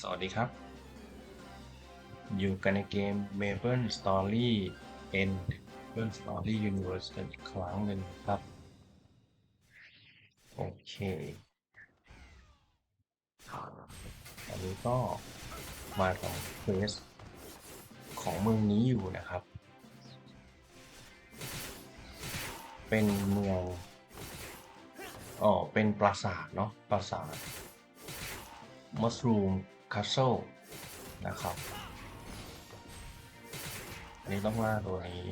สวัสดีครับ อยู่กันในเกม Maple Story End Maple Story Universe กันอีกครั้งหนึ่งครับ โอเคอันนี้ก็มาทำเควสของเมืองนี้อยู่นะครับ เป็นเมืองอ๋อเป็นปราสาทเนาะปราสาทมัสลู Mushroom Castle นะครับอันนี้ต้องล่าตัวนี้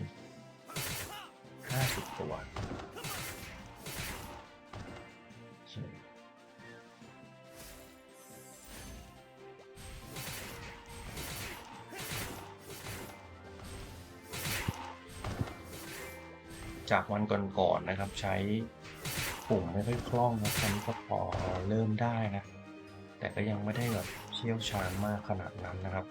50 ตัวจากวันก่อนๆนะครับใช้ปุ่มไม่ค่อยคล่องนะตอนนี้ก็พอเริ่มได้นะ แต่ก็ยังไม่ได้แบบ ชี่ยวชาญมากขนาดนั้นนะครับ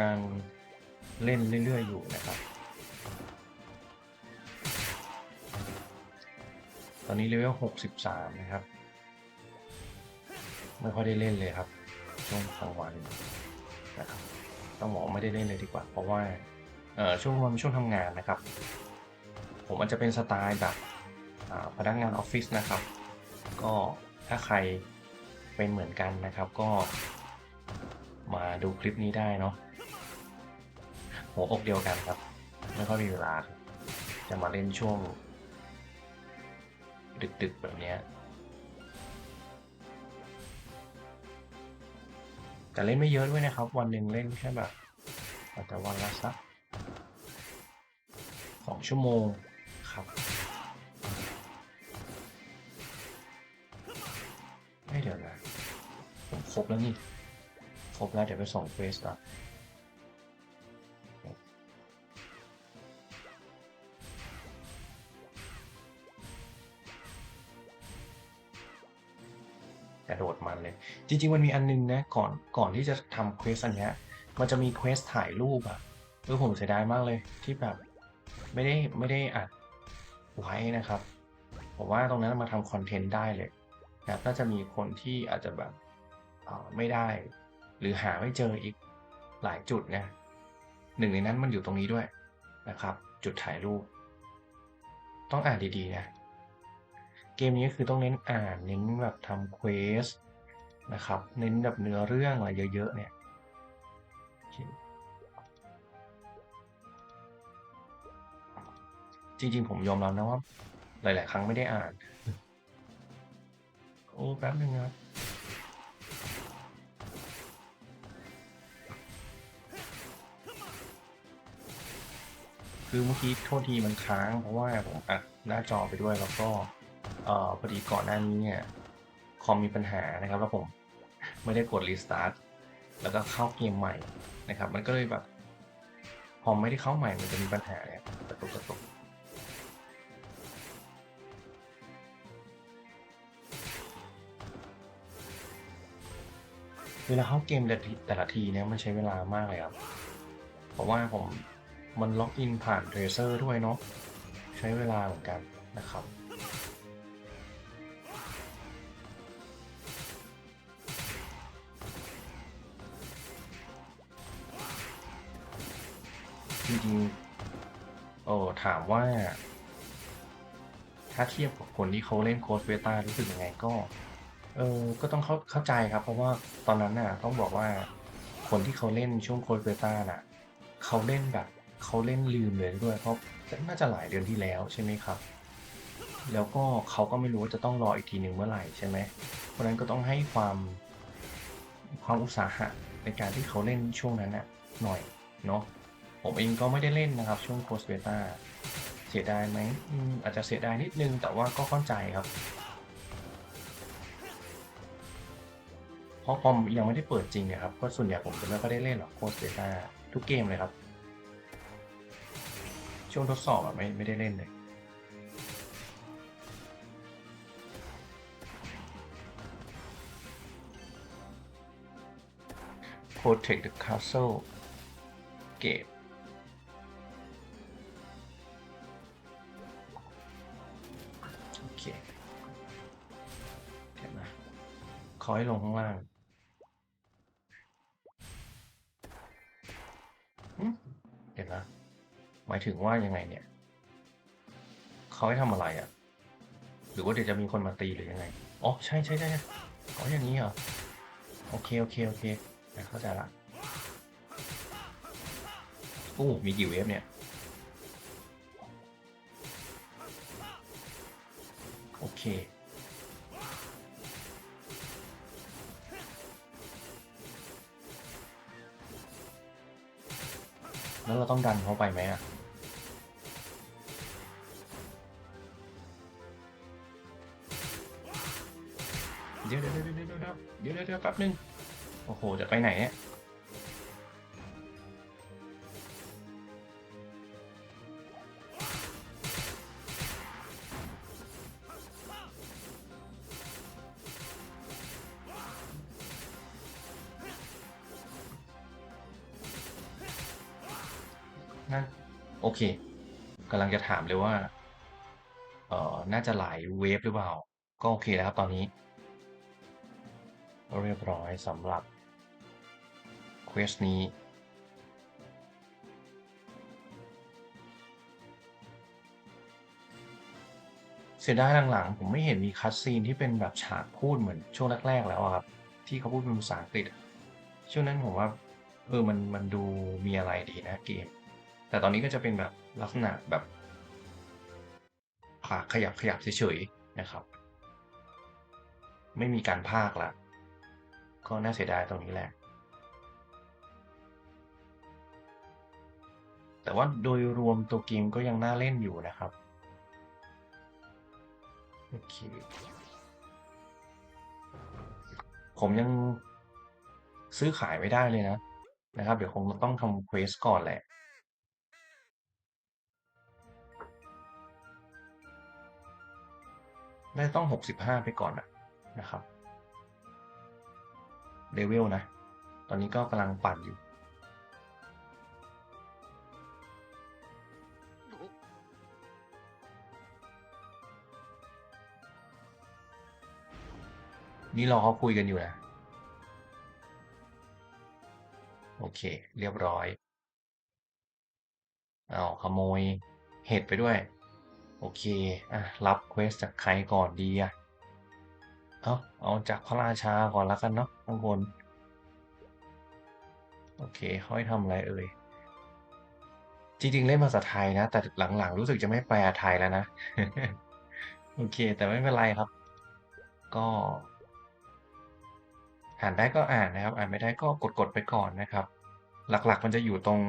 การเล่นเรื่อยๆอยู่นะครับ ตอนนี้เลเวล 63 นะครับ ไม่ค่อยได้เล่นเลยครับ ช่วงกลางวันนะครับ ต้องบอกไม่ได้เล่นเลยดีกว่า เพราะว่าช่วงวันช่วงทำงานนะครับ ผมอาจจะเป็นสไตล์แบบพนักงานออฟฟิศนะครับ ก็ถ้าใครเป็นเหมือนกันนะครับก็มาดูคลิปนี้ได้เนาะ หัวอกเดียวกันครับ ไม่ค่อยมีเวลา จะมาเล่นช่วง ดึกๆแบบนี้แต่เล่นไม่เยอะด้วยนะครับ วันหนึ่งเล่นแค่แบบอาจจะวันละสักสองชั่วโมงครับไม่เดี๋ยวนะผมครบแล้วนี่ ครบแล้วเดี๋ยวไปส่งเฟสก่อน จริงๆมันมีอันนึงนะก่อนก่อนที่จะทำเควสอันเนี้ยมันจะมีเควสถ่ายรูปอะเออผมเสียดายมากเลยที่แบบไม่ได้ไม่ได้อัดไว้นะครับผมว่าตรงนั้นมาทำคอนเทนต์ได้เลยนะครับน่าจะมีคนที่อาจจะแบบอ่อไม่ได้ หรือหาไม่เจออีกหลายจุดนะหนึ่งในนั้นมันอยู่ตรงนี้ด้วยนะครับ จุดถ่ายรูป ต้องอ่านดีๆนะ เกมนี้คือต้องเน้นอ่านเน้นแบบทำเควส นะครับเน้นแบบเนื้อเรื่องอะไรเยอะๆเนี่ยจริงๆผมยอมรับนะว่า หลาย ๆ ครั้งไม่ได้อ่าน โอ้แป๊บนึงครับคือเมื่อกี้โทษทีมันค้างเพราะว่าผมอัดหน้าจอไปด้วยแล้วก็เอ่อพอดีก่อนหน้านี้เนี่ยคอมมีปัญหานะครับแล้วผม ไม่ได้กดรีสตาร์ทแล้วก็เข้าเกมใหม่นะครับ มันก็เลยแบบ พอไม่ได้เข้าใหม่มันจะมีปัญหาเนี่ยกระตุกกระตุกเวลาเข้าเกมแต่ละทีแต่ละทีเนี่ยมันใช้เวลามากเลยครับ เพราะว่าผมมันล็อกอินผ่านเทรเซอร์ด้วยเนาะใช้เวลาเหมือนกันนะครับ ริงๆโอ้ถามว่า ถ้าเทียบกับคนที่เขาเล่นโค้ดเวต้ารู้สึกยังไงก็เออก็ต้องเข้าเข้าใจครับ เพราะว่าตอนนั้นน่ะต้องบอกว่าคนที่เขาเล่นช่วงโค้ดเบต้าน่ะเขาเล่นแบบเขาเล่นลืมเลยด้วย เพราะน่าจะหลายเดือนที่แล้วใช่ไหมครับ แล้วก็เขาก็ไม่รู้ว่าจะต้องรออีกทีหนึ่งเมื่อไหร่ใช่ไหมเพราะฉะนั้นก็ต้องให้ความความอุตสาหะในการที่เขาเล่นช่วงนั้นน่ะหน่อยเนาะ ผมเองก็ไม่ได้เล่นนะครับช่วงโค้ดเบต้าเสียดายไหมอืมอาจจะเสียดายนิดนึงแต่ว่าก็เข้าใจครับ เพราะพอมยังไม่ได้เปิดจริงเนี่ยครับก็ส่วนใหญ่ผมจะไม่ค่อยได้เล่นหรอกโคตรเบต้าทุกเกมเลยครับ ช่วงทดสอบอะไม่ไม่ได้เล่นเลย Protect the Castle Gate ขอให้ลงข้างล่างเดี๋ยวนะหมายถึงว่ายังไงเนี่ย เขาให้ทำอะไรอะ่ะ หรือว่าเดี๋ยวจะมีคนมาตีหรือยังไง อ๋อ ใช่ใช่ใช่ใช่อ๋ออย่างนี้เหรอ โอเค โอเค โอเคเข้าใจละโอ้มีกี่เวฟเนี่ย โอเค แล้วเราต้องดันเขาไปไหมอะเดี๋ยวเดี๋ยวเดี๋ยวเดี๋ยวเดี๋ยวแป๊บนึง โอ้โห จะไปไหนเนี่ย นั่นโอเคกำลังจะถามเลยว่า เอ่อ น่าจะหลายเวฟหรือเปล่า ก็โอเคแล้วครับตอนนี้ เรียบร้อยสำหรับเควสนี้ เสียดายหลังๆ ผมไม่เห็นมีคัตซีนที่เป็นแบบฉากพูดเหมือนช่วงแรก ๆ แล้วครับ ที่เขาพูดเป็นภาษาอังกฤษ ช่วงนั้นผมว่า เออ มันมันดูมีอะไรดีนะเกม แต่ตอนนี้ก็จะเป็นแบบลักษณะแบบผาขยับขยับเฉยๆนะครับ ไม่มีการพากย์ละก็น่าเสียดายตรงนี้แหละ แต่ว่าโดยรวมตัวเกมก็ยังน่าเล่นอยู่นะครับโอเคผมยังซื้อขายไม่ได้เลยนะนะครับ เดี๋ยวคงต้องทำเควสก่อนแหละ น่าจะต้อง 65 ไปก่อนนะนะครับเลเวลนะ ตอนนี้ก็กำลังปั่นอยู่ นี่รอเขาคุยกันอยู่นะ โอเค เรียบร้อยเอาขโมยเห็ดไปด้วย โอเค อะ รับเควสจากใครก่อนดีอะ เอาเอาจากพระราชาก่อนแล้วกันเนาะข้างบน โอเคเขาให้ทำอะไรเอ่ย จริง ๆ เล่นภาษาไทยนะ แต่หลัง ๆ รู้สึกจะไม่แปลไทยแล้วนะ โอเค แต่ไม่เป็นไรครับ ก็ อ่านได้ก็อ่านนะครับ อ่านไม่ได้ก็กดๆไปก่อนนะครับ หลักๆมันจะอยู่ตรง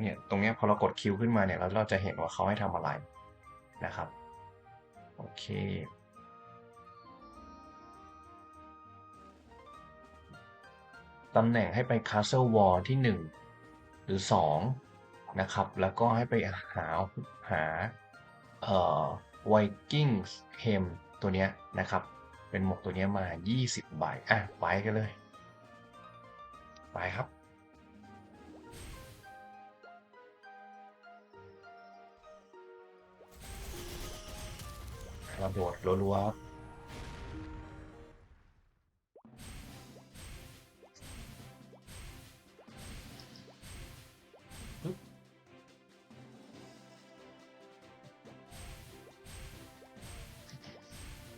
เนี่ยตรงเนี้ยพอเรากดคิวขึ้นมาเนี่ยแล้วเราจะเห็นว่าเขาให้ทำอะไรนะครับโอเคตำแหน่งให้ไป Castle Wall ที่ 1 หรือ 2 นะครับ แล้วก็ให้ไปหาหาเอ่อ Vikings Hem ตัวเนี้ยนะครับ เป็นหมวกตัวเนี้ยมา 20 ใบ อะ ไปกันเลย ไปครับ ระโดดรัวๆ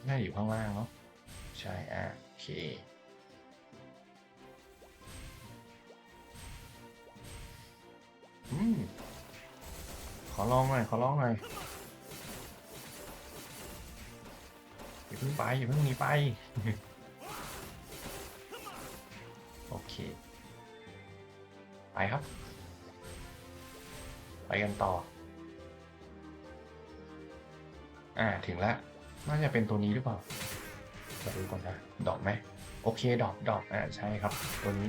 น่าอยู่ข้างล่างเนาะใช่อะโอเคอืมขอลองหน่อย ขอลองหน่อย พิ่งไปอย่าเพิ่งหนีไป โอเค ไปครับ ไปกันต่อ อ่าถึงแล้ว น่าจะเป็นตัวนี้หรือเปล่ามาดูก่อนนะดอกไหมโอเคดอกดอกอ่าใช่ครับ ตัวนี้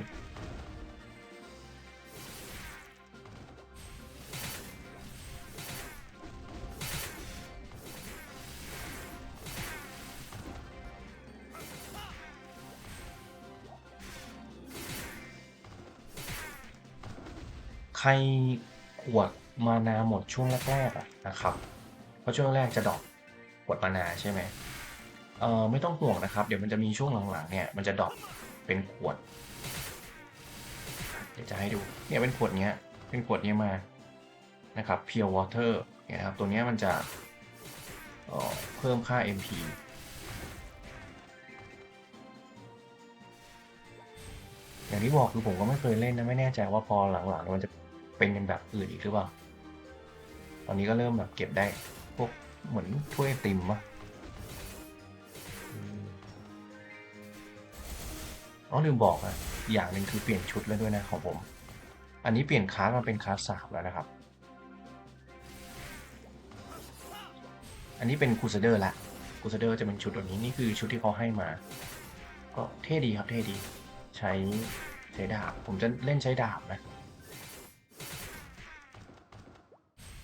รขวดมานาหมดช่วงแรกๆนะครับ เพราะช่วงแรกจะดอกขวดมานาใช่ไหมเอ่อไม่ต้องห่วงนะครับ เดี๋ยวมันจะมีช่วงหลังๆเนี่ยมันจะดอกเป็นขวด เดี๋ยวจะให้ดูเนี่ยเป็นขวดเนี้ยเป็นขวดเนี้ยมานะครับ pure water เนี่ยนะครับตัวเนี้ยมันจะเอ่อเพิ่มค่า MP อย่างที่บอกคือผมก็ไม่เคยเล่นนะไม่แน่ใจว่าพอหลังๆมันจะ เป็นกันแบบอื่นอีกหรือเปล่า ตอนนี้ก็เริ่มแบบเก็บได้ พวกเหมือนถ้วยติมวะอืมอ๋อลืมบอกอะอย่างหนึ่งคือเปลี่ยนชุดแล้วด้วยนะของผม อันนี้เปลี่ยนคลาสมาเป็นคลาสสามแล้วนะครับ อันนี้เป็นคูซเดอร์ละคูซเดอร์จะเป็นชุดแบบนี้นี่คือชุดที่เขาให้มา ก็เท่ดีครับเท่ดี ใช้ใช้ดาบ ผมจะเล่นใช้ดาบนะ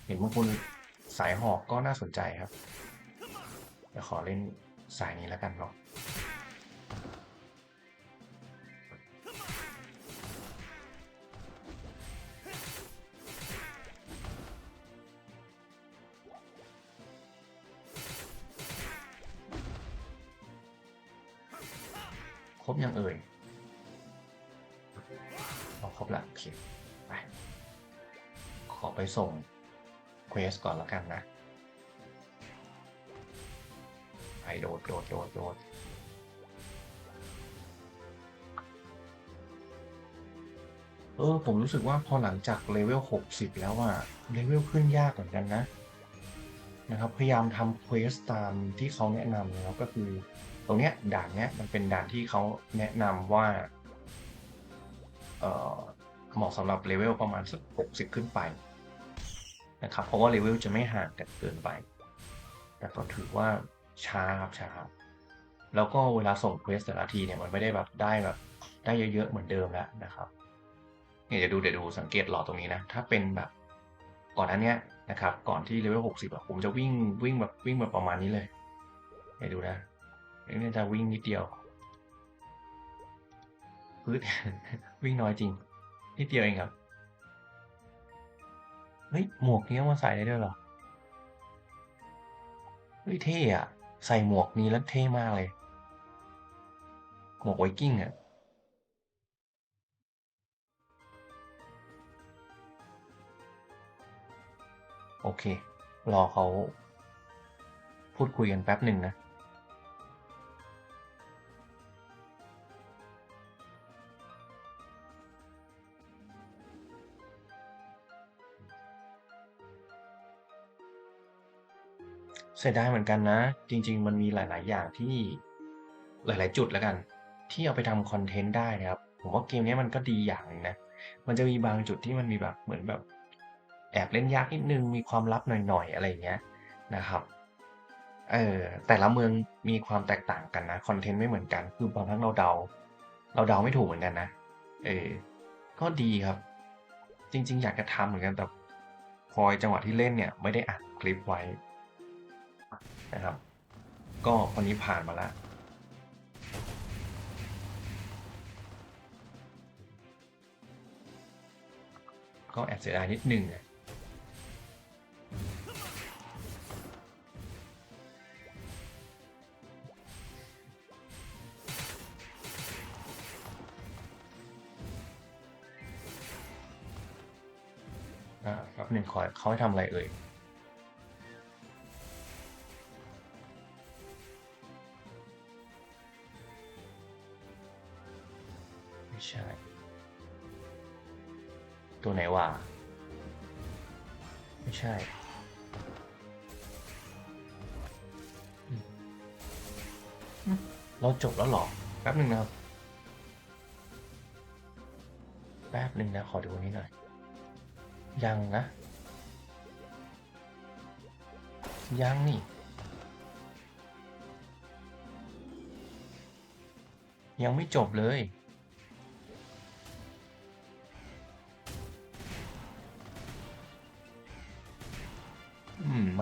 เห็นบางคนสายหอกก็น่าสนใจครับเดี๋ยวขอเล่นสายนี้แล้วกันเนาะ ก่อนแล้วกันนะไปโดดโดดโดดโดดเออผมรู้สึกว่าพอหลังจากเลเวล 60 แล้วอะเลเวลขึ้นยากเหมือนกันนะนะครับ พยายามทำเควสตามที่เขาแนะนำนะครับก็คือ ตรงเนี้ยด่านเนี้ยมันเป็นด่านที่เขาแนะนำว่าเออเหมาะสำหรับเลเวลประมาณสัก60 ขึ้นไป นะครับ เพราะว่าเลเวลจะไม่ห่างกันเกินไป แต่ก็ถือว่าช้าครับช้าแล้วก็เวลาส่งเควสแต่ละทีเนี่ยมันไม่ได้แบบได้แบบได้เยอะๆเหมือนเดิมแล้วนะครับเนี่ยเดี๋ยวดูเดี๋ยวดูสังเกตหลอดตรงนี้นะ ถ้าเป็นแบบก่อนอันเนี้ยนะครับ ก่อนที่เลเวล60อะผมจะวิ่งวิ่งแบบวิ่งแบบประมาณนี้เลยเดี๋ยวดูนะนี่จะวิ่งนิดเดียวพืดวิ่งน้อยจริงนิดเดียวเองครับ เฮ้ยหมวกนี้เอามาใส่ได้ด้วยเหรอเฮ้ยเท่อะใส่หมวกนี้แล้วเท่มากเลย หมวกไวกิ้งอะโอเค รอเขาพูดคุยกันแป๊บหนึ่งนะ เสียดายเหมือนกันนะ จริง ๆ มันมีหลาย ๆ อย่างที่หลาย ๆ จุดแล้วกัน ที่เอาไปทำคอนเทนต์ได้นะครับ ผมว่าเกมนี้มันก็ดีอย่างนึงนะ มันจะมีบางจุดที่มันมีแบบเหมือนแบบแอบเล่นยากนิดนึง มีความลับหน่อย ๆ อะไรอย่างเงี้ยนะครับเออแต่ละเมืองมีความแตกต่างกันนะคอนเทนต์ไม่เหมือนกัน คือบางครั้งเราเดา เราเดาไม่ถูกเหมือนกันนะเออก็ดีครับ จริง ๆ อยากจะทำเหมือนกันแต่พอจังหวะที่เล่นเนี่ย ไม่ได้อัดคลิปไว้ นะครับ ก็วันนี้ผ่านมาแล้วก็แอบเสียดายนิดนึงอะอ่าแป๊บหนึ่งขอเขาให้ทำอะไรเอ่ย ใช่ ตัวไหนวะไม่ใช่เราจบแล้วหรอ แป๊บหนึ่งนะครับ แป๊บหนึ่งนะ ขอดูนี้หน่อย ยังนะ ยังนี่ ยังไม่จบเลย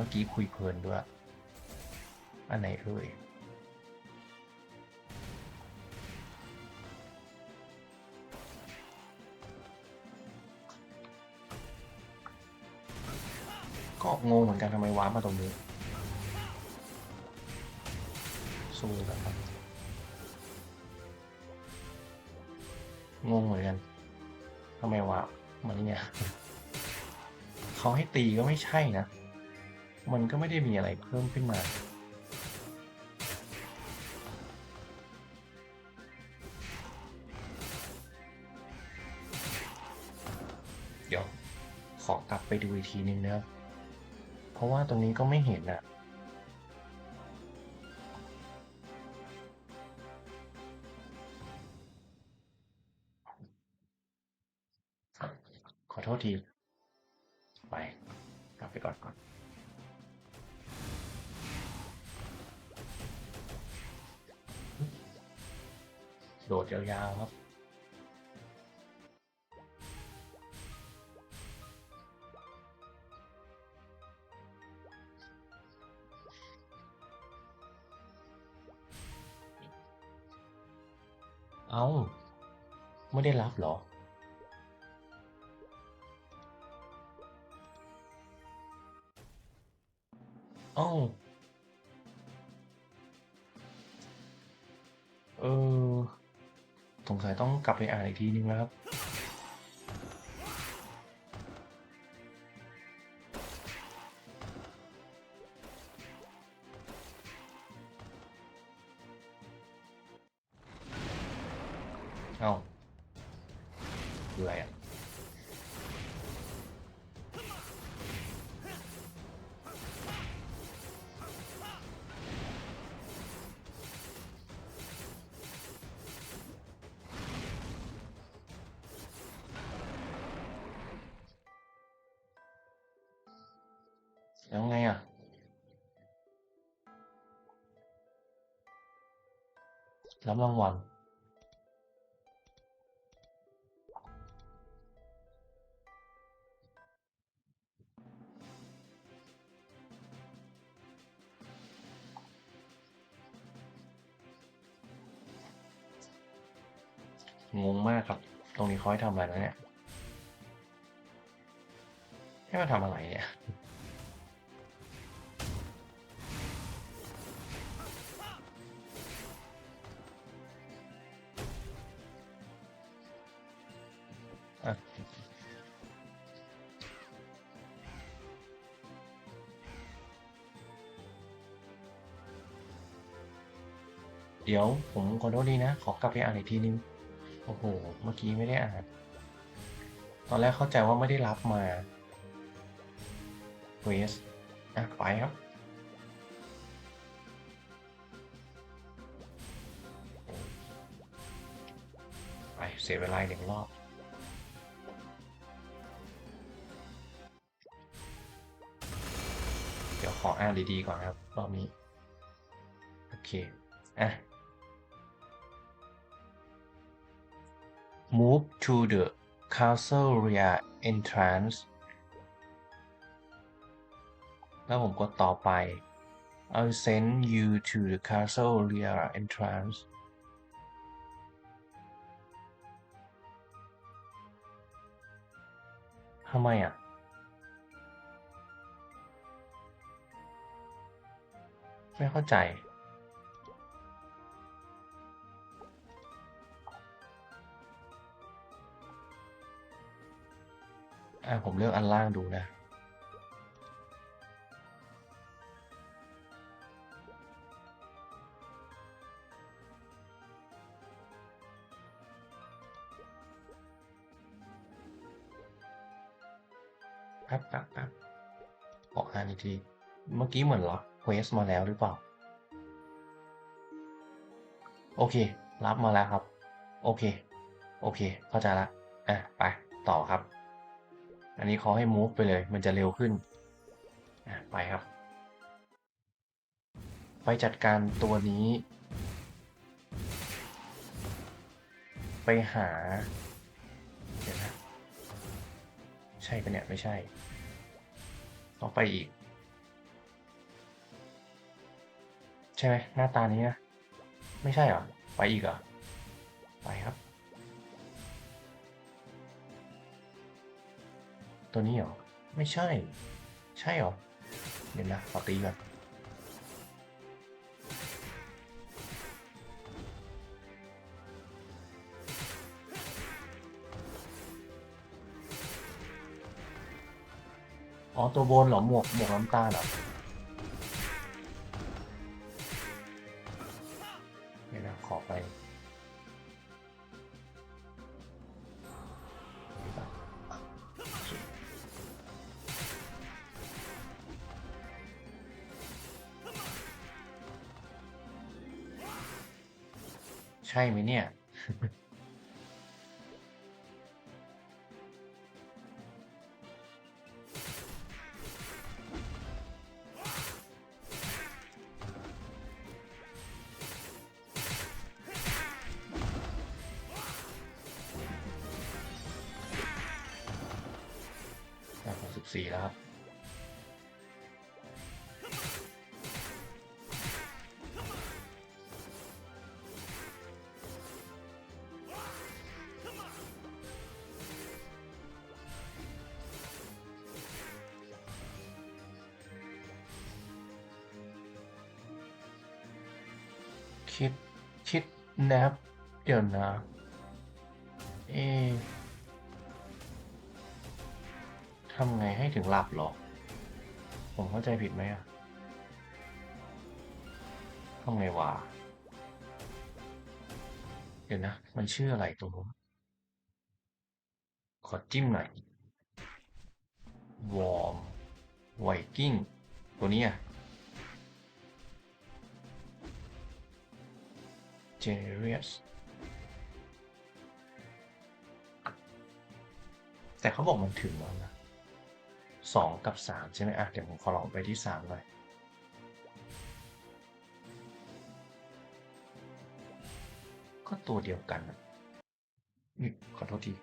ื่อกี้คุยเพลินด้วย อันไหนเอ่ยก็งงเหมือนกันทำไมว้ามาตรงนี้ สู้กันครับ งงเหมือนกันทำไมว้ามันเนี่ย เขาให้ตีก็ไม่ใช่นะ มันก็ไม่ได้มีอะไรเพิ่มขึ้นมา เดี๋ยว ขอกลับไปดูอีกทีนึงนะครับ เพราะว่าตรงนี้ก็ไม่เห็นอะขอโทษที ไป กลับไปก่อนก่อน โดดยาวๆครับเอ้าไม่ได้รับหรอ เอ้า สงสัยต้องกลับไปอ่านอีกทีนึงนะครับ เอ้าคืออะไรอะ รับรางวัลงงมากครับ ตรงนี้เขาให้ทำอะไรนะเนี่ย ให้มาทำอะไรเนี่ย ดี๋ยวผมขอโทษดีนะ ขอกลับไปอ่านอีกทีนึง โอ้โห เมื่อกี้ไม่ได้อ่าน ตอนแรกเข้าใจว่าไม่ได้รับมาเวสอะไปครับไปเสียเวลาหนึ่งรอบเดี๋ยวขออ่านดีๆก่อนครับ รอบนี้ โอเค อะ move to the castle rear entrance แล้วผมกดต่อไป I'll send you to the castle rear entrance ทำไมอะ ไม่เข้าใจ อะผมเลือกอันล่างดูนะ แป๊บแป๊บแป๊บขออ่านอีกที เมื่อกี้เหมือนรับเควสมาแล้วหรือเปล่า โอเค รับมาแล้วครับ โอเค โอเค เข้าใจละ อะ ไป ต่อครับ อันนี้ขอให้ move ไปเลย มันจะเร็วขึ้น ไปครับ ไปจัดการตัวนี้ ไปหา เดี๋ยวนะ ใช่ปะเนี่ย ไม่ใช่ ต้องไปอีก ใช่ไหมหน้าตานี้นะ ไม่ใช่หรอ ไปอีกเหรอ ไปครับ ตัวนี้เหรอ ไม่ใช่ ใช่เหรอ เดี๋ยวนะขอตีก่อนอ๋อ ตัวบนเหรอ หมวก หมวกน้ำตาลเหรอ ใช่ไหมเนี่ย แนบเดี๋ยวนะเอทำไงให้ถึงหลับหรอ ผมเข้าใจผิดไหมอะทำไงวะ เดี๋ยวนะ มันชื่ออะไรตรงนู้นขอจิ้มหน่อยวอร์มไวกิ้งตัวนี้อะ Genius แต่เขาบอกมันถึงแล้วนะสองกับสามใช่ไหมอะ เดี๋ยวผมขอลองไปที่สามเลยก็ตัวเดียวกันนะนี่ขอโทษที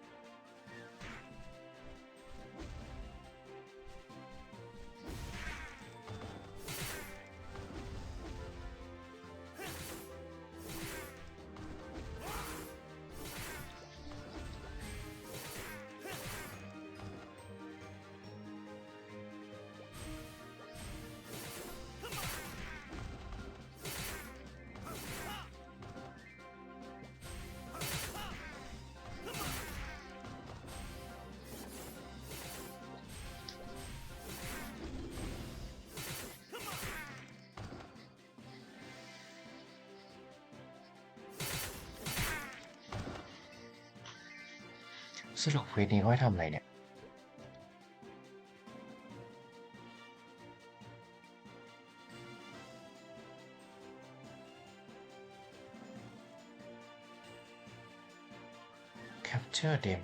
สรุปเวสนี้เขาให้ทำอะไรเนี่ย Capture them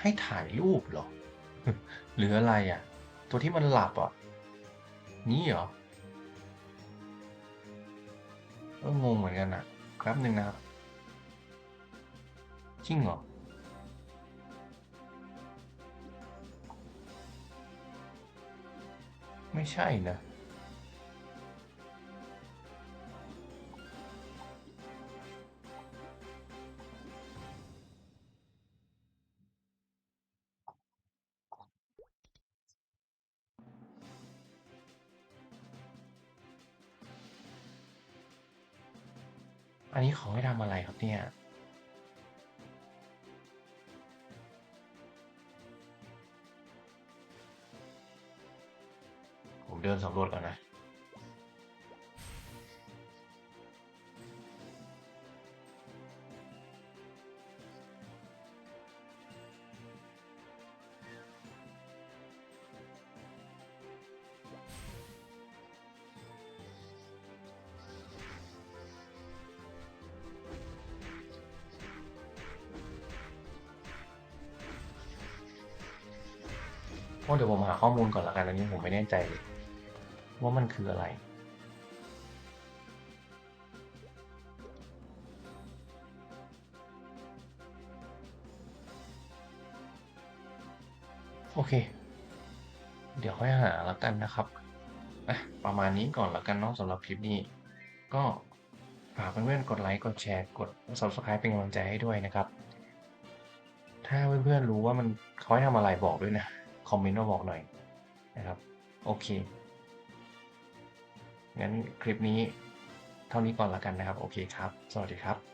ให้ถ่ายรูปเหรอ หรืออะไรอะ ตัวที่มันหลับอะ นี่เหรอก็งงเหมือนกันอะแป๊บหนึ่งนะครับจริงเหรอไม่ใช่นะ อันนี้เขาให้ทำอะไรครับเนี่ย ผมเดินสำรวจก่อนนะ โอ้เดี๋ยวผมหาข้อมูลก่อนละกันอันนี้ผมไม่แน่ใจเลย ว่ามันคืออะไร โอเค เดี๋ยวค่อยหาแล้วกันนะครับอะประมาณนี้ก่อนแล้วกันเนาะสำหรับคลิปนี้ ก็ฝากเพื่อนๆกดไลค์กดแชร์กด subscribe เป็นกำลังใจให้ด้วยนะครับ ถ้าเพื่อนๆรู้ว่ามันเขาให้ทำอะไรบอกด้วยนะ คอมเมนต์มาบอกหน่อยนะครับ โอเค งั้นคลิปนี้เท่านี้ก่อนละกันนะครับ โอเคครับ สวัสดีครับ